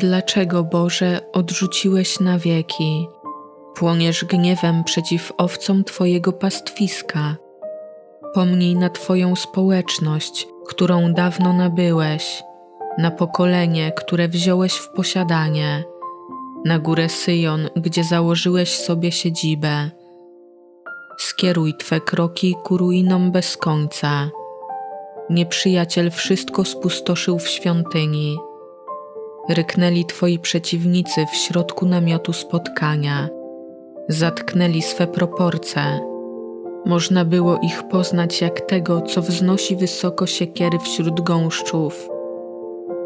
Dlaczego, Boże, odrzuciłeś na wieki? Płoniesz gniewem przeciw owcom Twojego pastwiska. Pomnij na Twoją społeczność, którą dawno nabyłeś, na pokolenie, które wziąłeś w posiadanie, na górę Syjon, gdzie założyłeś sobie siedzibę. Skieruj Twe kroki ku ruinom bez końca. Nieprzyjaciel wszystko spustoszył w świątyni. Ryknęli Twoi przeciwnicy w środku namiotu spotkania. Zatknęli swe proporce. Można było ich poznać jak tego, co wznosi wysoko siekiery wśród gąszczów.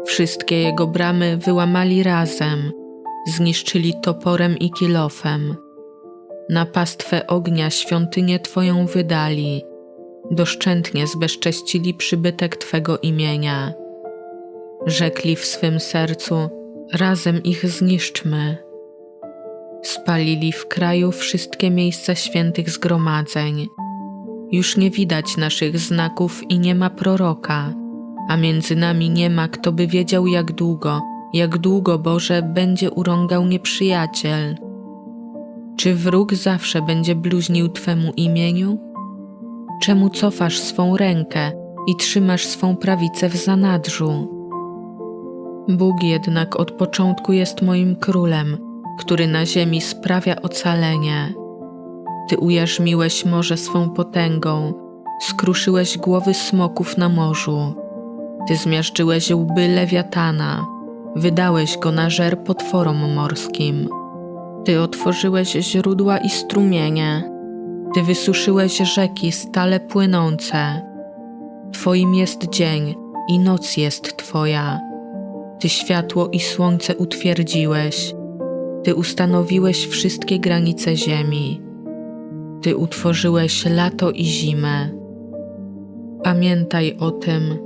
Wszystkie jego bramy wyłamali razem, zniszczyli toporem i kilofem. Na pastwę ognia świątynię Twoją wydali, doszczętnie zbezcześcili przybytek Twego imienia. Rzekli w swym sercu, razem ich zniszczmy. Spalili w kraju wszystkie miejsca świętych zgromadzeń. Już nie widać naszych znaków i nie ma proroka, a między nami nie ma, kto by wiedział, jak długo, jak długo Boże będzie urągał nieprzyjaciel. Czy wróg zawsze będzie bluźnił Twemu imieniu? Czemu cofasz swą rękę i trzymasz swą prawicę w zanadrzu? Bóg jednak od początku jest moim królem, który na ziemi sprawia ocalenie. Ty ujarzmiłeś morze swą potęgą, skruszyłeś głowy smoków na morzu. Ty zmiażdżyłeś łby lewiatana, wydałeś go na żer potworom morskim. Ty otworzyłeś źródła i strumienie, Ty wysuszyłeś rzeki stale płynące. Twoim jest dzień i noc jest Twoja. Ty światło i słońce utwierdziłeś. Ty ustanowiłeś wszystkie granice ziemi. Ty utworzyłeś lato i zimę. Pamiętaj o tym,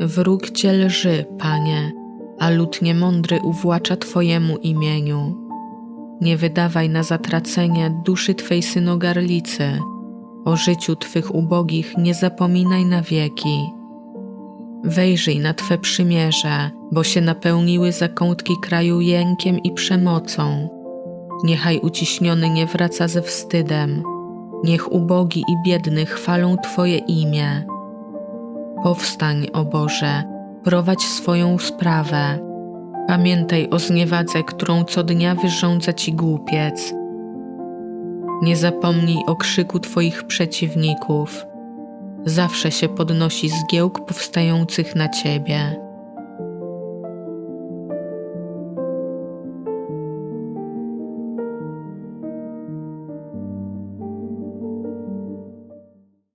wróg cię lży, Panie, a lud niemądry uwłacza Twojemu imieniu. Nie wydawaj na zatracenie duszy Twej synogarlicy. O życiu Twych ubogich nie zapominaj na wieki. Wejrzyj na Twe przymierze, bo się napełniły zakątki kraju jękiem i przemocą. Niechaj uciśniony nie wraca ze wstydem. Niech ubogi i biedny chwalą Twoje imię. Powstań, o Boże, prowadź swoją sprawę. Pamiętaj o zniewadze, którą co dnia wyrządza Ci głupiec. Nie zapomnij o krzyku Twoich przeciwników. Zawsze się podnosi zgiełk powstających na Ciebie.